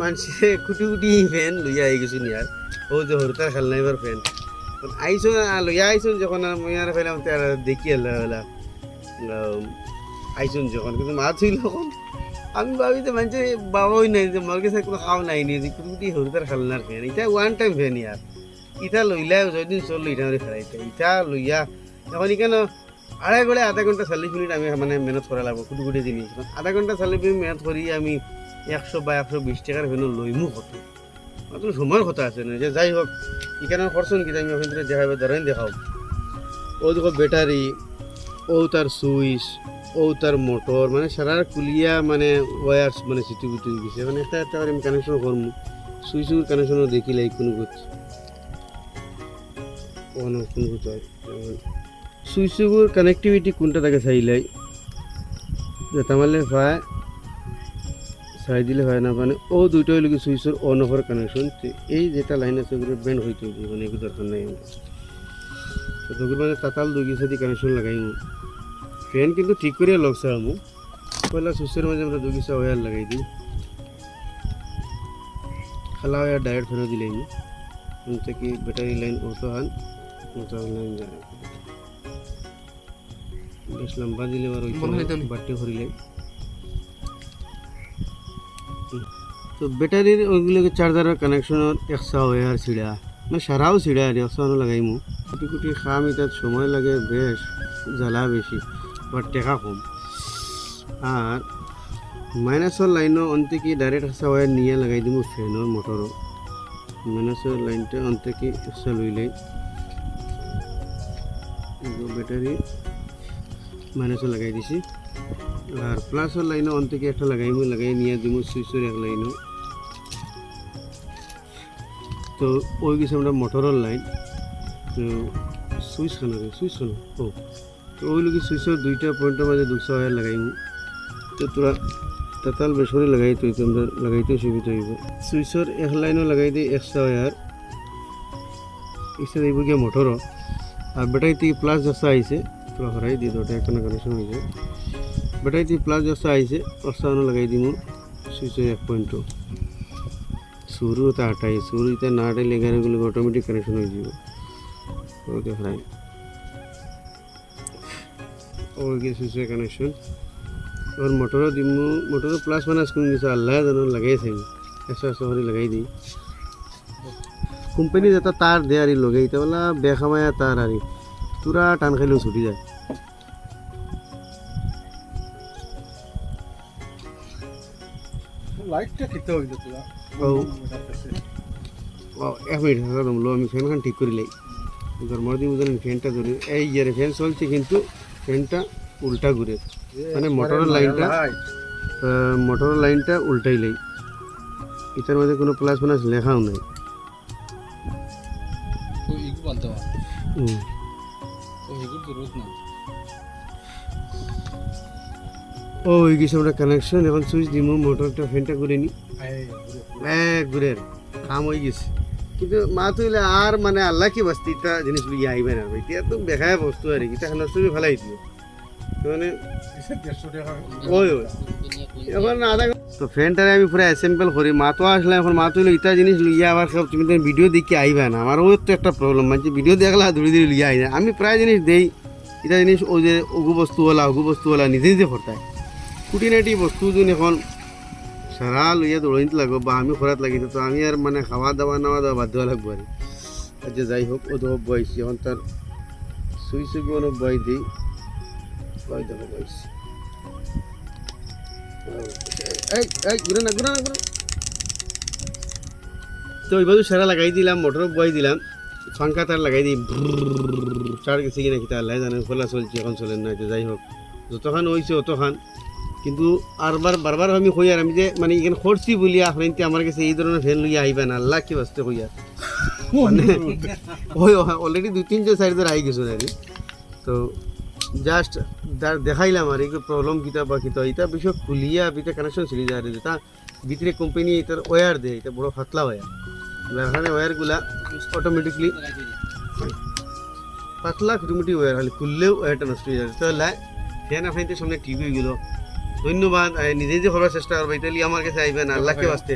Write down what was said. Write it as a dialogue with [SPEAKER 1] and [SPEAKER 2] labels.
[SPEAKER 1] মানুষে কুটি কুটি ফ্যান লইয়া আই গেছি নিয়ার। ও যে হরতার খেল নাইবার ফ্যান আইসো লইয়া আইসুন যখন আর মই আর ফেলাম তার দেখি আল্লাহ আইসুন যখন, কিন্তু মা তখন আমি ভাবি যে মানুষের বাবাই নাই যে মোর কাছে কোনো খাও নাই নি, যে কুটি কুটি হরতার খেলনার ফ্যান এটা ওয়ান টাইম ফ্যান ইয়ার ইটা লইলা যদিন চলল ইটা আমি ফেরাইতে ইটা। লইয়া, এখন কেন আড়াই গড়ে আধা ঘণ্টা চল্লিশ মিনিট আমি মানে মেহনত করা লাগবো, কুটি কুটি জিনিস আধা ঘণ্টা চল্লিশ মিনিট মেহনত করি আমি একশো বা একশো বিশ টাকার ভেনু লইমু কত? মাত্র সময়ের কথা আছে না, যে যাই হোক এখানে খরচন কি আমি ওখান থেকে দেখাবে ধরেন দেখাও। ও দেখো ব্যাটারি ও তার সুইচ ও তার মোটর মানে সারা কুলিয়া মানে ওয়ার মানে সিটি বুটি গেছে মানে একটা একটা আমি কানেকশন করব সুইচের কানেকশনও দেখি লাই কোনো কিছু কোনো কিছু হয়। কানেক্টিভিটি কোনটা তাকে চাইলাই যেটা মারলে পায় চাই দিলে হয় না মানে ও দুইটা হইল কি সুইচের অন অফার কানেকশন এই যেটা লাইন আছে ওগুলো ব্যান্ড হইতে হবে মানে এগুলো দরকার নাই তো তোকে মানে তাতাল দুই সাথে কানেকশন লাগাই ফ্যান কিন্তু ঠিক করে লগছে আমি পয়লা সুইচের মাঝে আমরা দুই গিসা ওয়ার লাগাই দিই। খালা ওয়ার ডাইরেক্ট ফেরত দিলে থেকে ব্যাটারি লাইন অটো হান অটো লাইন যায়। বেশ লম্বা দিলে আর ওই বাট্টি ভরিলে তো ব্যাটারির ওইগুলোকে চার্জারের কানেকশনের একশো ওয়ার ছিড়া মানে সারাও ছিড়া আর একশো লাগাইমু কুটি কুটি খাম এটার সময় লাগে, বেশ, জ্বালা বেশি বাট টেকা কম। আর মাইনাসের লাইনও অন্তে কি ডাইরেক্ট একশো ওয়ার নিয়ে লাগাই দিব ফ্যানের মোটরও মাইনাসের লাইনটা অন্তে কি একশো লইলেই ব্যাটারি মাইনাসে লাগাই দিছি। আর প্লাসের লাইনও অন থেকে একটা লাগাইমু লাগাই নিয়ে দিমু সুইচের এক লাইনও তো ওই গেছে আমরা মোটরের লাইন তো সুইচ খানা সুইচ খানা ও, তো ওই লোক সুইচের দুইটা পয়েন্টের মাঝে দুশো হাজার লাগাইমু তো তোরা তাতাল বেসরে লাগাই তুই, তোমরা লাগাইতে সুবিধা হইব। সুইচের এক লাইনও লাগাই দিই একশো হাজার ইসে দিব গিয়ে মোটরও আর ব্যাটারি থেকে প্লাস যা আইছে পুরো হরাই দিয়ে ওটা একটা কানেকশন হয়েছে ব্যাটারি থেকে প্লাস যা আইছে অস্তানো লাগাই দিম সুইচের এক পয়েন্ট শুরু তো আটাই শুরু ইতে না আটাইলে এগারোগুলো অটোমেটিক কানেকশন হয়ে যাব। ওকে হরাই ওই গিয়ে সুইচের কানেকশন ওর মোটরও দিম মোটরও প্লাস মাইনাস কোন কিছু আল্লাহ জানো লাগাইছে একশো একশো করে লাগাই দিই কোম্পানি যেটা তার দেয় আর লগে এটা বলা বেখামায়া তার আর পুরা টান খাইলেও ছুটি যায়
[SPEAKER 2] লাইটটা খেতে হইল
[SPEAKER 1] ও, এক মিনিট হাসা দমলো আমি ফ্যানখান ঠিক করি লাই গরমর দিন বুঝলেন ফ্যানটা ধরে এই ইয়ারে ফ্যান চলছে কিন্তু ফ্যানটা উল্টা ঘুরে। মানে মোটরের লাইনটা মোটরের লাইনটা উল্টাই লাই এটার মধ্যে কোনো প্লাস মাইনাস লেখাও নাই।
[SPEAKER 2] তো
[SPEAKER 1] হুম। ও হয়ে গেছে আমরা কানেকশন এখন সুইচ দিমু মোটরটা ফ্যানটা ঘুরে নি। ঘুরে। কাম হয়ে গেছে। কিন্তু মা তুইলে আর মানে আল্লাহ কি বাস্তি তা জিনিস লিয়ে আইবে না? এতিয়া তো দেখায় বস্তু আর কি এটা নষ্ট করে ফেলাই দিও মানে ওই ওই। এখন আধা তো ফ্রেন্ডটারে আমি পুরো অ্যাসেম্বল করি। মা তো আসলে এখন মা তুইলে ইটা জিনিস লইয়া আবার সব তুমি ভিডিও দেখি আইবে না। আমার ওই তো একটা প্রবলেম মানে ভিডিও দেখলা ধরে ধরে লিয়ে আই না। আমি প্রায় জিনিস দেই এটা জিনিস ও যে অগু বস্তুওয়ালা অগু বস্তুওয়ালা নিজে নিজে করতায় খুঁটিনাটি বস্তু যোন এখন সারা লইয়া দৌড়াইতে লাগবো, বা আমি খরাত লাগি তো আমি আর মানে খাওয়া দাওয়া নেওয়া দাওয়া বাদ দেওয়া লাগবো আর আচ্ছা যাই হোক ও তো বয়সি এখন তার সুইচে কোনো বয় দিই বয় দেবো বয়সি তো ওই বাজু সারা লাগাই দিলাম মোটর বয় দিলাম ফাঙ্কা তার লাগাই দিই চার গেছে কিনা কিতা আল্লাহ জানে খোলা চলছে এখন চলে না যাই হোক যতখান হয়েছে অতখান কিন্তু আরবার বারবার আমি কই আর আমি যে মানে এখানে খরচি বলি আপনার আমার কাছে এই ধরনের ফ্যান লইয়া আইবা না, আল্লাহ কি বাস্তে কই আর মানে ওই অলরেডি দুই তিনটে সাইড আই গেছো আর তো জাস্ট দেখাইলাম আর এই প্রবলেম কিতা বা কিতা এটা বিষয় খুলিয়া ভিতরে কানেকশন ছিল যায় যেটা ভিতরে কোম্পানি এটার ওয়ার দেয় এটা বড় পাতলা ওয়ার এখানে ওয়ারগুলা অটোমেটিকলি পাতলা খুঁটিমুটি ওয়ার খালি খুললেও ওয়ারটা নষ্ট হয়ে যাবে তাহলে ফ্যান আপনাদের সামনে হয়ে গেল। ধন্যবাদ নিজে যে হওয়ার চেষ্টা করব লিয়ে আমার কাছে আইবেন আল্লাহকে বাঁচতে।